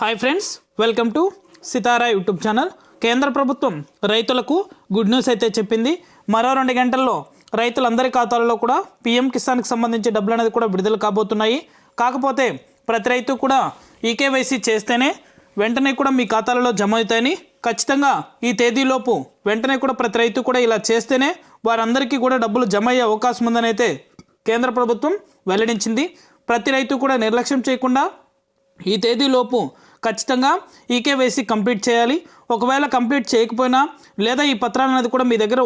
Hi friends welcome to Sitara YouTube channel కేంద్ర ప్రభుత్వం రైతులకు గుడ్ న్యూస్ అయితే చెప్పింది. మరో రెండు గంటల్లో రైతులందరి ఖాతాలలో కూడా పీఎం కిసాన్కి సంబంధించి డబ్బులు అనేది కూడా విడుదల కాబోతున్నాయి. కాకపోతే ప్రతి రైతు కూడా ఈకేవైసీ చేస్తేనే వెంటనే కూడా మీ ఖాతాలలో జమ అవుతాయని ఖచ్చితంగా ఈ తేదీలోపు వెంటనే కూడా ప్రతి రైతు కూడా ఇలా చేస్తేనే వారందరికీ కూడా డబ్బులు జమ అయ్యే అవకాశం ఉందని అయితే కేంద్ర ప్రభుత్వం వెల్లడించింది. ప్రతి రైతు కూడా నిర్లక్ష్యం చేయకుండా ఈ తేదీలోపు ఖచ్చితంగా ఈకేవైసీ కంప్లీట్ చేయాలి. ఒకవేళ కంప్లీట్ చేయకపోయినా లేదా ఈ పత్రాలు అనేది కూడా మీ దగ్గర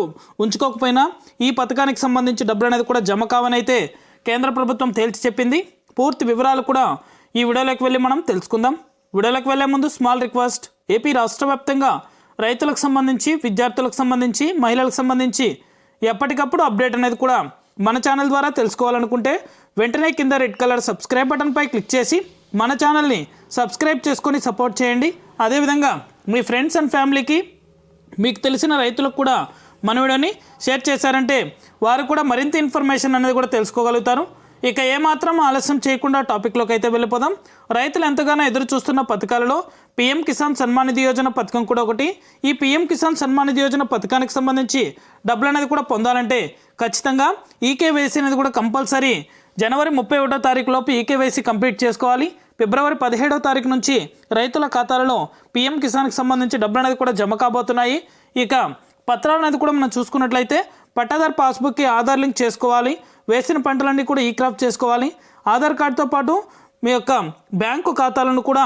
ఉంచుకోకపోయినా ఈ పథకానికి సంబంధించి డబ్బులు అనేది కూడా జమ కావనైతే కేంద్ర ప్రభుత్వం తేల్చి చెప్పింది. పూర్తి వివరాలు కూడా ఈ వీడియోలోకి వెళ్ళి మనం తెలుసుకుందాం. వీడియోలోకి వెళ్ళే ముందు స్మాల్ రిక్వెస్ట్. ఏపీ రాష్ట్ర వ్యాప్తంగా రైతులకు సంబంధించి విద్యార్థులకు సంబంధించి మహిళలకు సంబంధించి ఎప్పటికప్పుడు అప్డేట్ అనేది కూడా మన ఛానల్ ద్వారా తెలుసుకోవాలనుకుంటే వెంటనే కింద రెడ్ కలర్ సబ్స్క్రైబ్ బటన్పై క్లిక్ చేసి మన ఛానల్ని సబ్స్క్రైబ్ చేసుకొని సపోర్ట్ చేయండి. అదేవిధంగా మీ ఫ్రెండ్స్ అండ్ ఫ్యామిలీకి మీకు తెలిసిన రైతులకు కూడా మన వీడియోని షేర్ చేశారంటే వారు కూడా మరింత ఇన్ఫర్మేషన్ అనేది కూడా తెలుసుకోగలుగుతారు. ఇక ఏమాత్రం ఆలస్యం చేయకుండా టాపిక్లోకి అయితే వెళ్ళిపోదాం. రైతులు ఎంతగానో ఎదురు చూస్తున్న పథకాలలో పీఎం కిసాన్ సన్మాన్ నిధి యోజన పథకం కూడా ఒకటి. ఈ పీఎం కిసాన్ సన్మాన్ నిధి యోజన పథకానికి సంబంధించి డబ్బులు అనేది కూడా పొందాలంటే ఖచ్చితంగా ఈకేవైసీ అనేది కూడా కంపల్సరీ జనవరి ముప్పై ఒకటో తారీఖు లోపు ఈకేవైసీ కంప్లీట్ చేసుకోవాలి. ఫిబ్రవరి పదిహేడవ తారీఖు నుంచి రైతుల ఖాతాలలో పీఎం కిసాన్కి సంబంధించి డబ్బులు అనేది కూడా జమ కాబోతున్నాయి. ఇక పత్రాలు అనేది కూడా మనం చూసుకున్నట్లయితే పట్టాదార్ పాస్బుక్కి ఆధార్ లింక్ చేసుకోవాలి. వేసిన పంటలన్నీ కూడా ఈ క్రాప్ చేసుకోవాలి. ఆధార్ కార్డుతో పాటు మీ యొక్క బ్యాంకు ఖాతాలను కూడా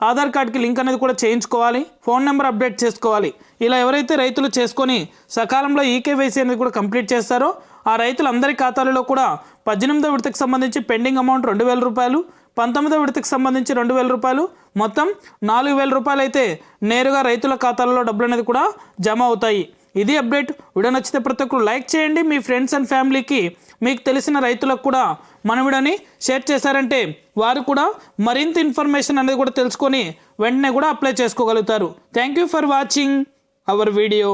ఆధార్ కార్డ్కి లింక్ అనేది కూడా చేయించుకోవాలి. ఫోన్ నెంబర్ అప్డేట్ చేసుకోవాలి. ఇలా ఎవరైతే రైతులు చేసుకొని సకాలంలో ఈకేవైసీ అనేది కూడా కంప్లీట్ చేస్తారో ఆ రైతులందరి ఖాతాలలో కూడా పద్దెనిమిదో విడతకు సంబంధించి పెండింగ్ అమౌంట్ రెండు వేల రూపాయలు పంతొమ్మిదో విడతకు సంబంధించి రెండు వేల రూపాయలు. మొత్తం నాలుగు వేల రూపాయలు అయితే నేరుగా రైతుల ఖాతాలలో డబ్బులు అనేది కూడా జమ అవుతాయి. ఇది అప్డేట్. వీడియో నచ్చితే ప్రతి ఒక్కరు లైక్ చేయండి. మీ ఫ్రెండ్స్ అండ్ ఫ్యామిలీకి మీకు తెలిసిన రైతులకు కూడా మన వీడియోని షేర్ చేశారంటే వారు కూడా మరింత ఇన్ఫర్మేషన్ అనేది కూడా తెలుసుకొని వెంటనే కూడా అప్లై చేసుకోగలుగుతారు. Thank you for watching our video.